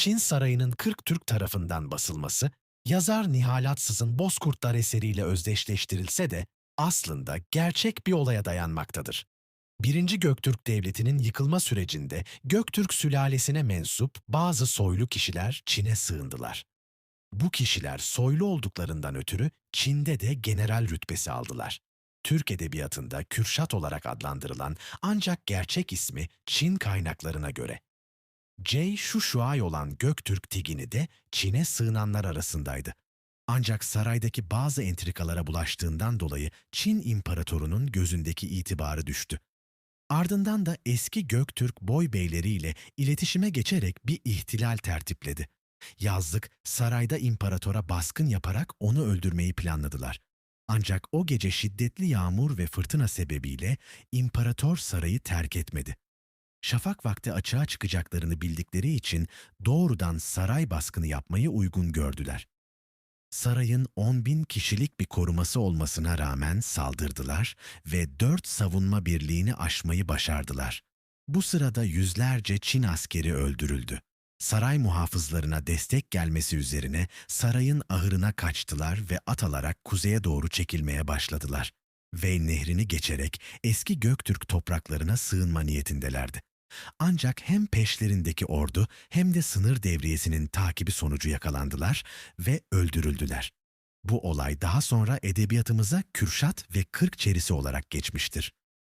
Çin Sarayı'nın 40 Türk tarafından basılması, yazar Nihal Atsız'ın Bozkurtlar eseriyle özdeşleştirilse de aslında gerçek bir olaya dayanmaktadır. Birinci Göktürk Devleti'nin yıkılma sürecinde Göktürk sülalesine mensup bazı soylu kişiler Çin'e sığındılar. Bu kişiler soylu olduklarından ötürü Çin'de de general rütbesi aldılar. Türk edebiyatında Kürşat olarak adlandırılan ancak gerçek ismi Çin kaynaklarına göre. J. Şuşuay olan Göktürk Tigini de Çin'e sığınanlar arasındaydı. Ancak saraydaki bazı entrikalara bulaştığından dolayı Çin imparatorunun gözündeki itibarı düştü. Ardından da eski Göktürk boy beyleriyle iletişime geçerek bir ihtilal tertipledi. Yazlık sarayda imparatora baskın yaparak onu öldürmeyi planladılar. Ancak o gece şiddetli yağmur ve fırtına sebebiyle imparator sarayı terk etmedi. Şafak vakti açığa çıkacaklarını bildikleri için doğrudan saray baskını yapmayı uygun gördüler. Sarayın 10 bin kişilik bir koruması olmasına rağmen saldırdılar ve dört savunma birliğini aşmayı başardılar. Bu sırada yüzlerce Çin askeri öldürüldü. Saray muhafızlarına destek gelmesi üzerine sarayın ahırına kaçtılar ve at alarak kuzeye doğru çekilmeye başladılar. Ve nehrini geçerek eski Göktürk topraklarına sığınma niyetindelerdi. Ancak hem peşlerindeki ordu hem de sınır devriyesinin takibi sonucu yakalandılar ve öldürüldüler. Bu olay daha sonra edebiyatımıza Kürşat ve Kırk Çerisi olarak geçmiştir.